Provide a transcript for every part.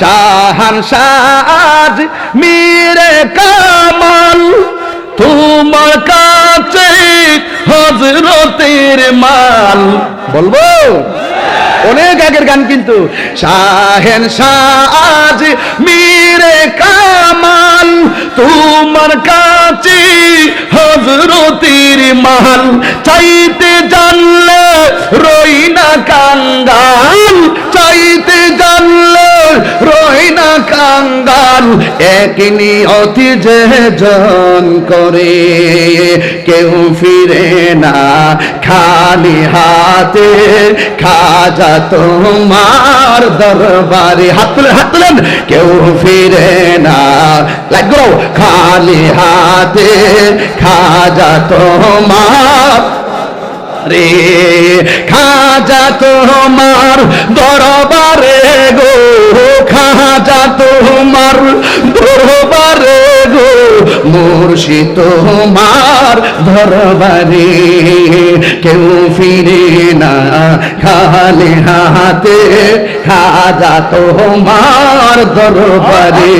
শাহান সাজ মীরে কামাল তোমার কাছে হজরতের মাল। বলব? অনেক আগের গান কিন্তু। শাহেন সাজ মীরে কামাল তোমার কাছে হজরতের মাল। চাইতে জানলে রই না কাঙ্গাল এক নিয়তি যে জন করে, কেউ ফিরে না। খালি হাতে খাজা তোমার দরবারে। হাত তুলেন কেউ ফিরে না। লাগো খালি হাতে খাজা তোমার রে খাজা তোমার দরবারে গো। খাজা তোমার দরবারে গো মুর্শি তোমার দরবারে। কেউ ফিরে না খালি হাতে, খাজা তোমার দরবারে।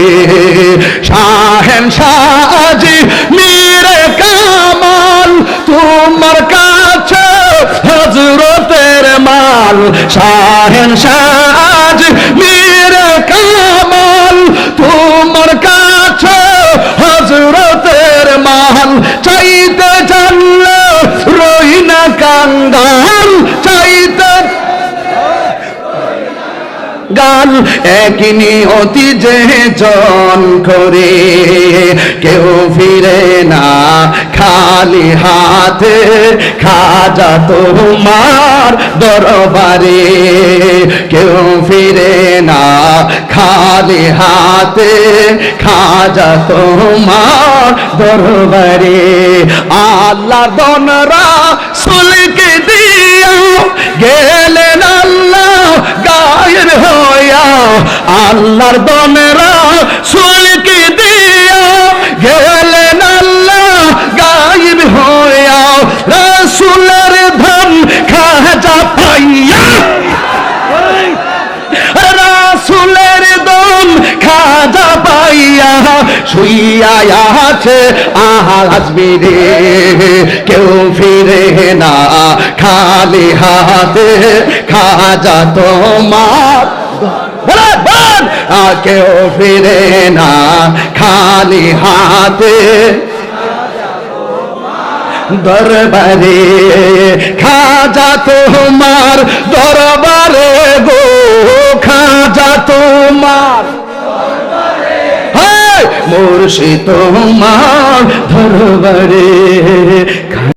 শাহেন সাজি মীরে কামাল, তোমার কাছে হজরতের মাল। শাহেন সাজ মীরে কামাল না কাঙ্গাল চাইতে একনি অতি যে জন করে, কেউ ফিরে না খালি হাতে। খাজা তোমার দরবারে, কেউ ফিরে না খালি হাতে। খাজা তোমার দরবারে আল্লাহ দনরা আল্লাহর দনেরা সুলকে দিয়া গেলেন আল্লাহ গায়েব হইয়া রাসুলের ধন খাজা পাইয়া। রাসুলের দম খাজা পাইয়া। শুইয়া আছে আসবি রে কেউ ফিরে না খালি হাতে। খাজা তোমার কেউ ফিরে না, খালি হাতে। দরবারে খাজা তোমার দরবারে গো, খাজা তোমার মুর্শি তোমার দরবারে।